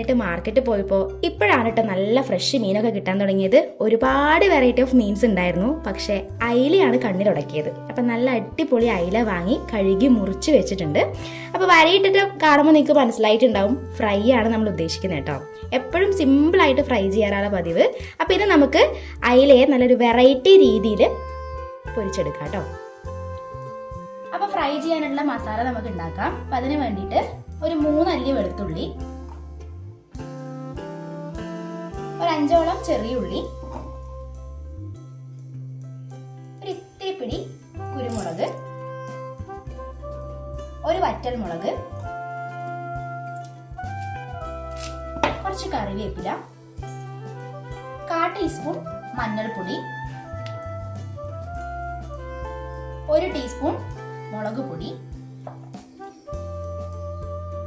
കഴിഞ്ഞിട്ട് മാർക്കറ്റ് പോയപ്പോൾ ഇപ്പോഴാണ് കേട്ടോ നല്ല ഫ്രഷ് മീനൊക്കെ കിട്ടാൻ തുടങ്ങിയത്. ഒരുപാട് വെറൈറ്റി ഓഫ് മീൻസ് ഉണ്ടായിരുന്നു. പക്ഷേ അയിലയാണ് കണ്ണിലുടക്കിയത് അപ്പം നല്ല അടിപൊളി അയില വാങ്ങി കഴുകി മുറിച്ച് വെച്ചിട്ടുണ്ട്. അപ്പോൾ വരയിട്ടിട്ട് കാണുമ്പോൾ നിങ്ങൾക്ക് മനസ്സിലായിട്ടുണ്ടാവും. ഫ്രൈ ആണ് നമ്മൾ ഉദ്ദേശിക്കുന്നത് കേട്ടോ. എപ്പോഴും സിമ്പിളായിട്ട് ഫ്രൈ ചെയ്യാറാണ് പതിവ്. അപ്പോൾ ഇത് നമുക്ക് അയിലയെ നല്ലൊരു വെറൈറ്റി രീതിയിൽ പൊരിച്ചെടുക്കാം കേട്ടോ. അപ്പോൾ ഫ്രൈ ചെയ്യാനുള്ള മസാല നമുക്ക് ഉണ്ടാക്കാം. അപ്പം അതിന് വേണ്ടിയിട്ട് ഒരു മൂന്നല്ലി വെളുത്തുള്ളി ഒരു അഞ്ചോളം ചെറിയ ഉള്ളി ഒരു ഇത്തിരി പിടി കുരുമുളക് ഒരു വറ്റൽ മുളക് കുറച്ച് കറിവേപ്പില കാ ടീസ്പൂൺ മഞ്ഞൾപ്പൊടി ഒരു ടീസ്പൂൺ മുളക് പൊടി.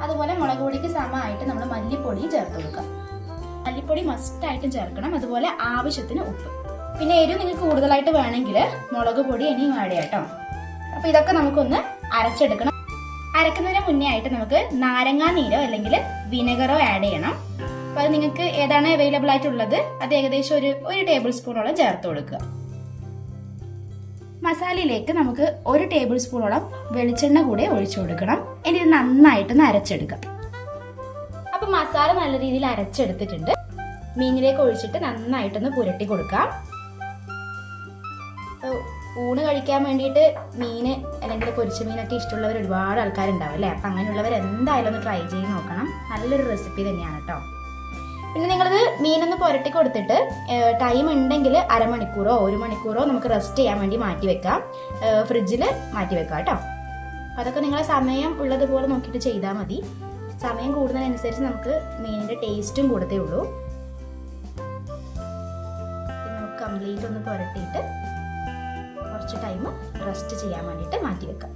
അതുപോലെ മുളക് പൊടിക്ക് സമമായിട്ട് നമ്മൾ മല്ലിപ്പൊടിയും ചേർത്ത് കൊടുക്കുക മല്ലിപ്പൊടി മസ്റ്റ് ആയിട്ടും ചേർക്കണം. അതുപോലെ ആവശ്യത്തിന് ഉപ്പ്. പിന്നെ എരിവ് നിങ്ങൾക്ക് കൂടുതലായിട്ട് വേണമെങ്കിൽ മുളക് പൊടി ഇനിയും ആഡ് കേട്ടോ അപ്പൊ ഇതൊക്കെ നമുക്കൊന്ന് അരച്ചെടുക്കണം. അരക്കുന്നതിന് മുന്നേ ആയിട്ട് നമുക്ക് നാരങ്ങാ നീരോ അല്ലെങ്കിൽ വിനെഗറോ ആഡ് ചെയ്യണം. അപ്പൊ അത് നിങ്ങൾക്ക് ഏതാണ് അവൈലബിൾ ആയിട്ടുള്ളത്? അത് ഏകദേശം ഒരു ഒരു ടേബിൾ സ്പൂണോളം ചേർത്ത് കൊടുക്കുക. മസാലയിലേക്ക് നമുക്ക് ഒരു ടേബിൾ സ്പൂണോളം വെളിച്ചെണ്ണ കൂടെ ഒഴിച്ചു കൊടുക്കണം. ഇനി ഇത് നന്നായിട്ടൊന്ന് അരച്ചെടുക്കാം. അപ്പൊ മസാല നല്ല രീതിയിൽ അരച്ചെടുത്തിട്ടുണ്ട്. മീനിലേക്ക് ഒഴിച്ചിട്ട് നന്നായിട്ടൊന്ന് പുരട്ടി കൊടുക്കാം. ഊണ് കഴിക്കാൻ വേണ്ടിയിട്ട് മീന് അല്ലെങ്കിൽ പൊരിച്ച മീനൊക്കെ ഇഷ്ടമുള്ളവർ ഒരുപാട് ആൾക്കാരുണ്ടാവും അല്ലേ? അപ്പം അങ്ങനെയുള്ളവർ എന്തായാലും ഒന്ന് ട്രൈ ചെയ്ത് നോക്കണം. നല്ലൊരു റെസിപ്പി തന്നെയാണ് കേട്ടോ പിന്നെ നിങ്ങളിത് മീനൊന്ന് പുരട്ടി കൊടുത്തിട്ട് ടൈം ഉണ്ടെങ്കിൽ അരമണിക്കൂറോ ഒരു മണിക്കൂറോ നമുക്ക് റെസ്റ്റ് ചെയ്യാൻ വേണ്ടി മാറ്റി വെക്കാം. ഫ്രിഡ്ജിൽ മാറ്റി വെക്കാം കേട്ടോ അതൊക്കെ നിങ്ങളെ സമയം ഉള്ളതുപോലെ നോക്കിയിട്ട് ചെയ്താൽ മതി. സമയം കൂടുന്നതിനനുസരിച്ച് നമുക്ക് മീനിന്റെ ടേസ്റ്റും കൂടത്തേ ഉള്ളൂ. നമുക്ക് കംപ്ലീറ്റ് ഒന്ന് പുരട്ടിയിട്ട് കുറച്ച് ടൈം റെസ്റ്റ് ചെയ്യാൻ വേണ്ടിയിട്ട് മാറ്റി വെക്കാം.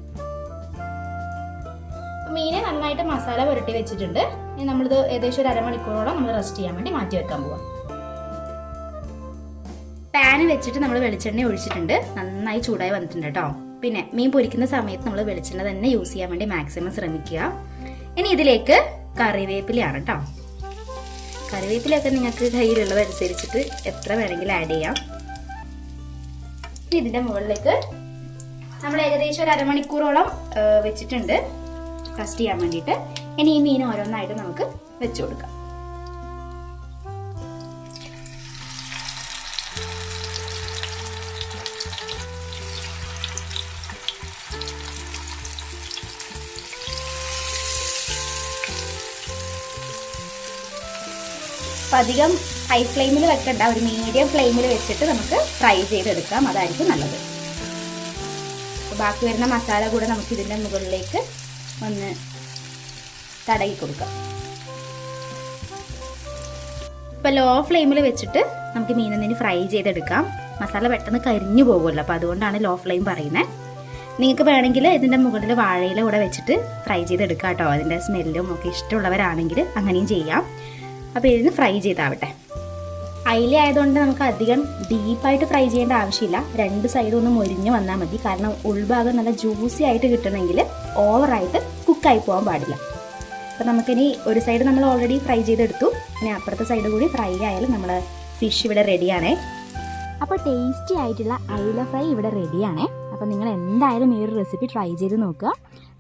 മീനെ നന്നായിട്ട് മസാല പുരട്ടി വെച്ചിട്ടുണ്ട്. ഇനി നമ്മളിത് ഏകദേശം ഒരു അരമണിക്കൂറോളം നമ്മൾ റെസ്റ്റ് ചെയ്യാൻ വേണ്ടി മാറ്റി വെക്കാൻ പോവാം. പാന് വെച്ചിട്ട് നമ്മൾ വെളിച്ചെണ്ണ ഒഴിച്ചിട്ടുണ്ട്. നന്നായി ചൂടായി വന്നിട്ടുണ്ട് കേട്ടോ. പിന്നെ മീൻ പൊരിക്കുന്ന സമയത്ത് നമ്മൾ വെളിച്ചെണ്ണ തന്നെ യൂസ് ചെയ്യാൻ വേണ്ടി മാക്സിമം ശ്രമിക്കുക. ഇനി ഇതിലേക്ക് കറിവേപ്പിലയാണ് കേട്ടോ കറിവേപ്പിലൊക്കെ നിങ്ങൾക്ക് കയ്യിലുള്ളതനുസരിച്ചിട്ട് എത്ര വേണമെങ്കിലും ആഡ് ചെയ്യാം. ഇനി മുകളിലേക്ക് നമ്മൾ ഏകദേശം ഒരു അരമണിക്കൂറോളം വെച്ചിട്ടുണ്ട്. റസ്റ്റ് ചെയ്യാൻ വേണ്ടിയിട്ട്. ഇനി ഈ മീൻ ഓരോന്നായിട്ട് നമുക്ക് വെച്ചു കൊടുക്കാം. അപ്പം അധികം ഹൈ ഫ്ലെയിമിൽ വെക്കണ്ട ഒരു മീഡിയം ഫ്ലെയിമിൽ വെച്ചിട്ട് നമുക്ക് ഫ്രൈ ചെയ്തെടുക്കാം. അതായിരിക്കും നല്ലത്. ബാക്കി വരുന്ന മസാല കൂടെ നമുക്ക് ഇതിന്റെ മുകളിലേക്ക് ഒന്ന് തടകി കൊടുക്കാം. ഇപ്പം ലോ ഫ്ലെയിമിൽ വെച്ചിട്ട് നമുക്ക് മീനൊന്നിന് ഫ്രൈ ചെയ്തെടുക്കാം. മസാല പെട്ടെന്ന് കരിഞ്ഞു പോകുമല്ലോ അപ്പോൾ അതുകൊണ്ടാണ് ലോ ഫ്ലെയിം പറയുന്നത് നിങ്ങൾക്ക് വേണമെങ്കിൽ ഇതിന്റെ മുകളിൽ വാഴയില കൂടെ വെച്ചിട്ട് ഫ്രൈ ചെയ്തെടുക്കാം കേട്ടോ. അതിന്റെ സ്മെല്ലും ഒക്കെ ഇഷ്ടമുള്ളവരാണെങ്കിൽ അങ്ങനെയും ചെയ്യാം. അപ്പോൾ ഇതിന് ഫ്രൈ ചെയ്താവട്ടെ. അയില ആയതുകൊണ്ട് നമുക്ക് അധികം ഡീപ്പായിട്ട് ഫ്രൈ ചെയ്യേണ്ട ആവശ്യമില്ല. രണ്ട് സൈഡും ഒന്ന് മൊരിഞ്ഞ് വന്നാൽ മതി. കാരണം ഉൾഭാഗം നല്ല ജ്യൂസി ആയിട്ട് കിട്ടണമെങ്കിൽ ഓവറായിട്ട് കുക്കായി പോകാൻ പാടില്ല. അപ്പോൾ നമുക്കിനി ഒരു സൈഡ് നമ്മൾ ഓൾറെഡി ഫ്രൈ ചെയ്തെടുത്തു. ഇനി അപ്പുറത്തെ സൈഡ് കൂടി ഫ്രൈ ആയാലും നമ്മൾ ഫിഷ് ഇവിടെ റെഡിയാണേ അപ്പോൾ ടേസ്റ്റി ആയിട്ടുള്ള അയില ഫ്രൈ ഇവിടെ റെഡിയാണേ അപ്പോൾ നിങ്ങൾ എന്തായാലും ഈ ഒരു റെസിപ്പി ട്രൈ ചെയ്ത് നോക്കുക.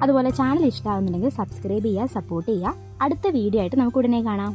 അതുപോലെ ചാനൽ ഇഷ്ടമാകുന്നുണ്ടെങ്കിൽ സബ്സ്ക്രൈബ് ചെയ്യുക സപ്പോർട്ട് ചെയ്യുക. അടുത്ത വീഡിയോ ആയിട്ട് നമുക്ക് ഉടനെ കാണാം.